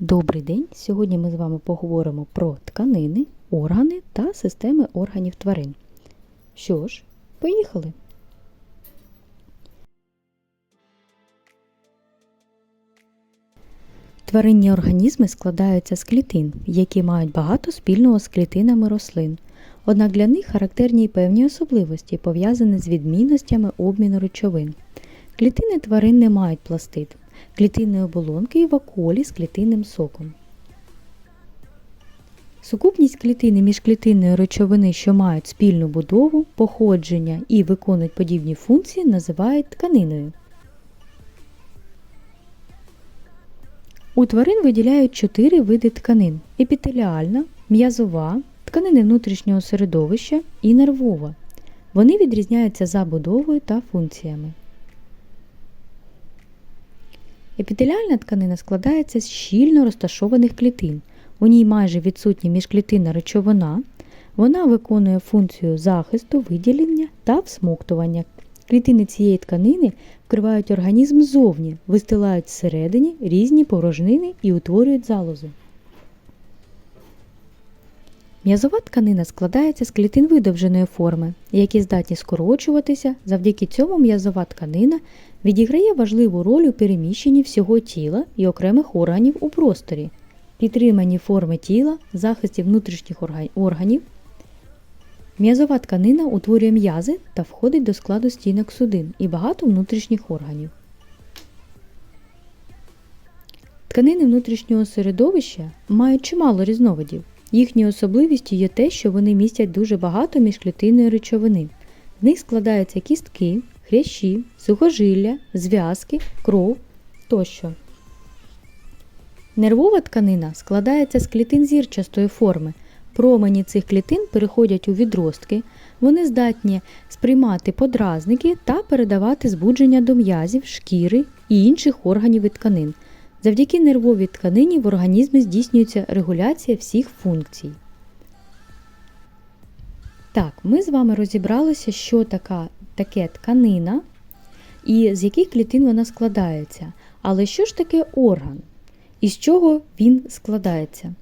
Добрий день! Сьогодні ми з вами поговоримо про тканини, органи та системи органів тварин. Що ж, поїхали! Тваринні організми складаються з клітин, які мають багато спільного з клітинами рослин. Однак для них характерні й певні особливості, пов'язані з відмінностями обміну речовин. Клітини тварин не мають пластид, клітинної оболонки і вакуолі з клітинним соком. Сукупність клітини міжклітинної речовини, що мають спільну будову, походження і виконують подібні функції, називають тканиною. У тварин виділяють чотири види тканин: епітеліальна, м'язова, тканини внутрішнього середовища і нервова. Вони відрізняються за будовою та функціями. Епітеліальна тканина складається з щільно розташованих клітин. У ній майже відсутня міжклітинна речовина. Вона виконує функцію захисту, виділення та всмоктування. Клітини цієї тканини вкривають організм ззовні, вистилають всередині різні порожнини і утворюють залози. М'язова тканина складається з клітин видовженої форми, які здатні скорочуватися. Завдяки цьому м'язова тканина відіграє важливу роль у переміщенні всього тіла і окремих органів у просторі, підтриманні форми тіла, захисті внутрішніх органів. М'язова тканина утворює м'язи та входить до складу стінок судин і багато внутрішніх органів. Тканини внутрішнього середовища мають чимало різновидів. Їхньою особливістю є те, що вони містять дуже багато міжклітинної речовини. В них складаються кістки, хрящі, сухожилля, зв'язки, кров тощо. Нервова тканина складається з клітин зірчастої форми. Промені цих клітин переходять у відростки, вони здатні сприймати подразники та передавати збудження до м'язів, шкіри і інших органів і тканин. Завдяки нервовій тканині в організмі здійснюється регуляція всіх функцій. Так, ми з вами розібралися, що така, таке тканина і з яких клітин вона складається. Але що ж таке орган? І з чого він складається?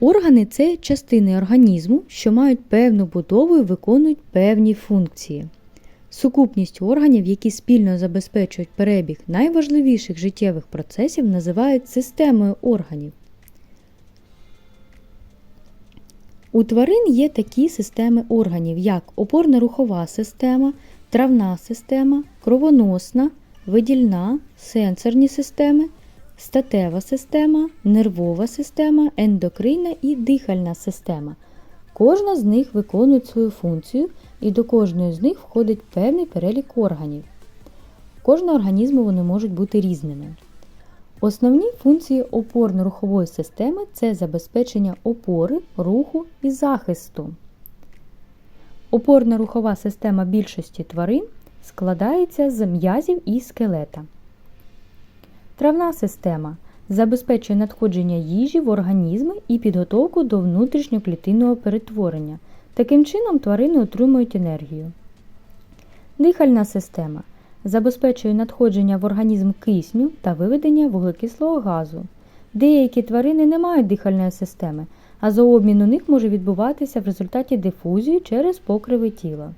Органи це частини організму, що мають певну будову і виконують певні функції. Сукупність органів, які спільно забезпечують перебіг найважливіших життєвих процесів, називають системою органів. У тварин є такі системи органів, як опорно-рухова система, травна система, кровоносна, видільна, сенсорні системи, статева система, нервова система, ендокринна і дихальна система. Кожна з них виконує свою функцію і до кожної з них входить певний перелік органів. Кожного організму вони можуть бути різними. Основні функції опорно-рухової системи це забезпечення опори, руху і захисту. Опорно-рухова система більшості тварин складається з м'язів і скелета. Травна система забезпечує надходження їжі в організми і підготовку до внутрішньоклітинного перетворення. Таким чином тварини отримують енергію. Дихальна система забезпечує надходження в організм кисню та виведення вуглекислого газу. Деякі тварини не мають дихальної системи, а зообмін у них може відбуватися в результаті дифузії через покриви тіла.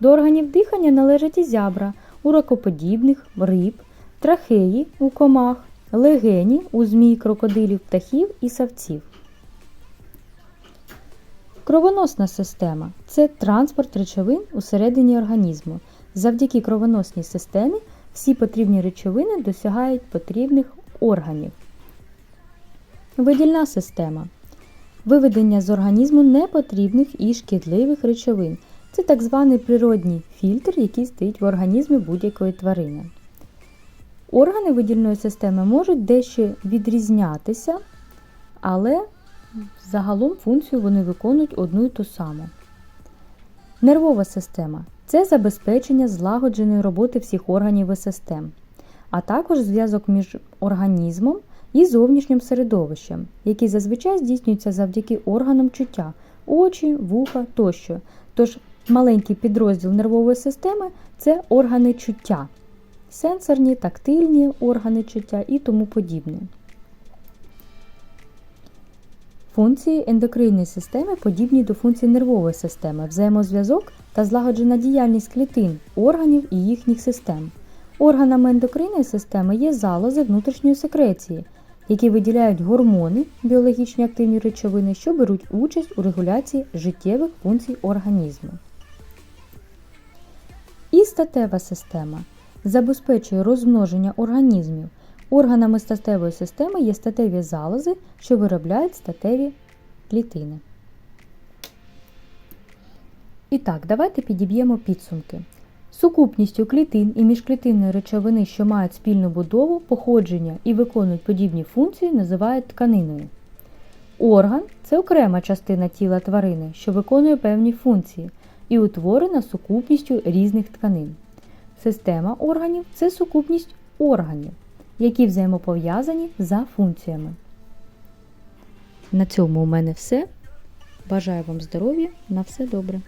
До органів дихання належать і зябра, у ракоподібних, риб, трахеї у комах, легені у змій, крокодилів, птахів і савців. Кровоносна система це транспорт речовин усередині організму. Завдяки кровоносній системі всі потрібні речовини досягають потрібних органів. Видільна система виведення з організму непотрібних і шкідливих речовин. Це так званий природній фільтр, який стоїть в організмі будь-якої тварини. Органи видільної системи можуть дещо відрізнятися, але загалом функцію вони виконують одну і ту саму. Нервова система це забезпечення злагодженої роботи всіх органів і систем, а також зв'язок між організмом і зовнішнім середовищем, який зазвичай здійснюється завдяки органам чуття, очі, вуха тощо. Тож маленький підрозділ нервової системи це органи чуття сенсорні, тактильні органи чуття і тому подібне. Функції ендокринної системи подібні до функцій нервової системи, взаємозв'язок та злагоджена діяльність клітин, органів і їхніх систем. Органами ендокринної системи є залози внутрішньої секреції, які виділяють гормони, біологічні активні речовини, що беруть участь у регуляції життєвих функцій організму. І статева система забезпечує розмноження організмів. Органами статевої системи є статеві залози, що виробляють статеві клітини. І так, давайте підіб'ємо підсумки. Сукупністю клітин і міжклітинної речовини, що мають спільну будову, походження і виконують подібні функції, називають тканиною. Орган це окрема частина тіла тварини, що виконує певні функції і утворена сукупністю різних тканин. Система органів це сукупність органів, які взаємопов'язані за функціями. На цьому у мене все. Бажаю вам здоров'я, на все добре.